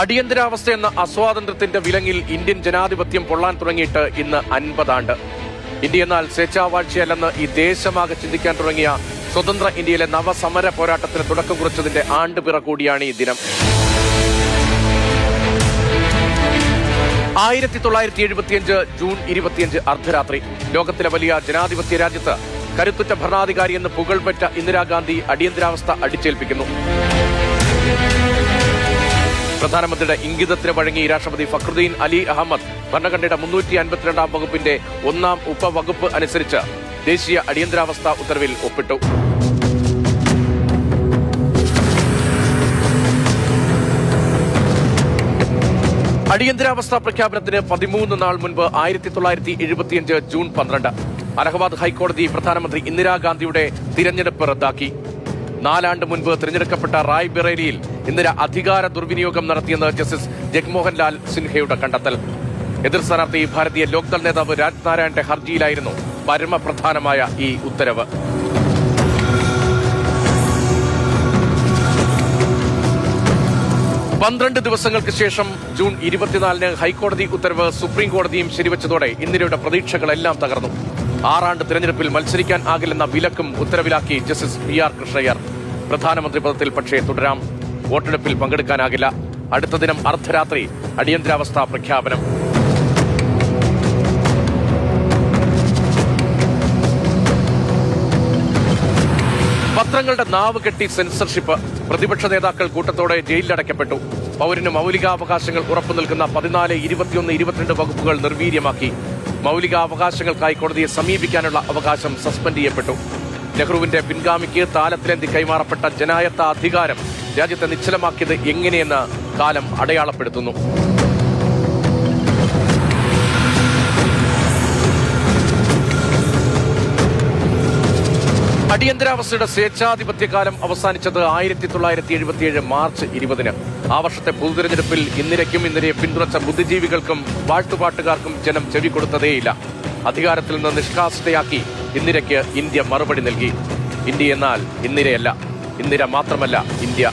അടിയന്തരാവസ്ഥ എന്ന അസ്വാതന്ത്ര്യത്തിന്റെ വിലങ്ങിൽ ഇന്ത്യൻ ജനാധിപത്യം പൊള്ളാൻ തുടങ്ങിയിട്ട് ഇന്ന് അൻപതാണ്ട്. ഇന്ത്യ എന്നാൽ സ്വേച്ഛാവാഴ്ചയല്ലെന്ന് ഈ ദേശമാകെ ചിന്തിക്കാൻ തുടങ്ങിയ സ്വതന്ത്ര ഇന്ത്യയിലെ നവസമര പോരാട്ടത്തിന് തുടക്കം കുറിച്ചതിന്റെ ആണ്ടുപിറ കൂടിയാണ് ഈ ദിനം. ആയിരത്തി തൊള്ളായിരത്തി എഴുപത്തിയഞ്ച് ജൂൺ ഇരുപത്തിയഞ്ച് അർദ്ധരാത്രി. ലോകത്തിലെ വലിയ ജനാധിപത്യ രാജ്യത്ത് കരുത്തുറ്റ ഭരണാധികാരി എന്ന് പുകൾപെറ്റ ഇന്ദിരാഗാന്ധി അടിയന്തരാവസ്ഥ അടിച്ചേൽപ്പിക്കുന്നു. പ്രധാനമന്ത്രിയുടെ ഇംഗിതത്തിന് വഴങ്ങി രാഷ്ട്രപതി ഫക്രുദ്ദീൻ അലി അഹമ്മദ് ഭരണഘടനയുടെ മുന്നൂറ്റി അൻപത്തിരണ്ടാം വകുപ്പിന്റെ ഒന്നാം ഉപവകുപ്പ് അനുസരിച്ച് ദേശീയ അടിയന്തരാവസ്ഥ ഉത്തരവിൽ ഒപ്പിട്ടു. അടിയന്തരാവസ്ഥ പ്രഖ്യാപനത്തിന് പതിമൂന്ന് നാൾ മുൻപ് ആയിരത്തി തൊള്ളായിരത്തി എഴുപത്തിയഞ്ച് ജൂൺ പന്ത്രണ്ട് അലഹബാദ് ഹൈക്കോടതി പ്രധാനമന്ത്രി ഇന്ദിരാഗാന്ധിയുടെ തിരഞ്ഞെടുപ്പ് റദ്ദാക്കി. നാലാണ്ട് മുൻപ് തിരഞ്ഞെടുക്കപ്പെട്ട റായ് ബിറേലിയിൽ ഇന്നലെ അധികാര ദുർവിനിയോഗം നടത്തിയെന്ന് ജസ്റ്റിസ് ജഗ്മോഹൻ ലാൽ സിൻഹയുടെ കണ്ടെത്തൽ. എതിർ സ്ഥാനാർത്ഥി ഭാരതീയ ലോക്ദൾ നേതാവ് രാജ്നാരായണന്റെ ഹർജിയിലായിരുന്നു പരമപ്രധാനമായ ഈ ഉത്തരവ്. പന്ത്രണ്ട് ദിവസങ്ങൾക്ക് ശേഷം ജൂൺ ഇരുപത്തിനാലിന് ഹൈക്കോടതി ഉത്തരവ് സുപ്രീം കോടതിയും ശരിവച്ചതോടെ ഇന്ദിരയുടെ പ്രതീക്ഷകളെല്ലാം തകർന്നു. ആറാണ്ട് തിരഞ്ഞെടുപ്പിൽ മത്സരിക്കാൻ ആകില്ലെന്ന വിലക്കും ഉത്തരവിലാക്കി ജസ്റ്റിസ് പി ആർ കൃഷ്ണയ്യർ. പ്രധാനമന്ത്രി പദത്തിൽ പക്ഷേ തുടരാം. വോട്ടെടുപ്പിൽ പങ്കെടുക്കാനാകില്ല. അടുത്ത ദിനം അർദ്ധരാത്രി അടിയന്തരാവസ്ഥ പ്രഖ്യാപനം. പത്രങ്ങളുടെ നാവ് കെട്ടി സെൻസർഷിപ്പ്. പ്രതിപക്ഷ നേതാക്കൾ കൂട്ടത്തോടെ ജയിലിലടയ്ക്കപ്പെട്ടു. പൗരന് മൗലികാവകാശങ്ങൾ ഉറപ്പു നിൽക്കുന്ന പതിനാല് ഇരുപത്തിയൊന്ന് ഇരുപത്തിരണ്ട് വകുപ്പുകൾ നിർവീര്യമാക്കി. മൗലികാവകാശങ്ങൾക്കായി കോടതിയെ സമീപിക്കാനുള്ള അവകാശം സസ്പെൻഡ് ചെയ്യപ്പെട്ടു. നെഹ്റുവിന്റെ പിൻഗാമിക്ക് താലത്തിലേന്തി കൈമാറപ്പെട്ട ജനായത്ത അധികാരം രാജ്യത്തെ നിശ്ചലമാക്കിയത് എങ്ങനെയെന്ന് കാലം അടയാളപ്പെടുത്തുന്നു. അടിയന്തരാവസ്ഥയുടെ സ്വേച്ഛാധിപത്യകാലം അവസാനിച്ചത് ആയിരത്തി തൊള്ളായിരത്തി എഴുപത്തിയേഴ് മാർച്ച് ഇരുപതിന്. ആ വർഷത്തെ പൊതു പൊതുതെരഞ്ഞെടുപ്പിൽ ഇന്ദിരയ്ക്കും ഇന്ദിരയെ പിന്തുണച്ച ബുദ്ധിജീവികൾക്കും വാഴ്ത്തുപാട്ടുകാർക്കും ജനം ചെവി കൊടുത്തതേയില്ല. അധികാരത്തിൽ നിന്ന് നിഷ്കാസിതയാക്കി ഇന്ദിരയ്ക്ക് ഇന്ത്യ മറുപടി നൽകി. ഇന്ത്യ എന്നാൽ ഇന്ദിരയല്ല. ഇന്ദിര മാത്രമല്ല ഇന്ത്യ.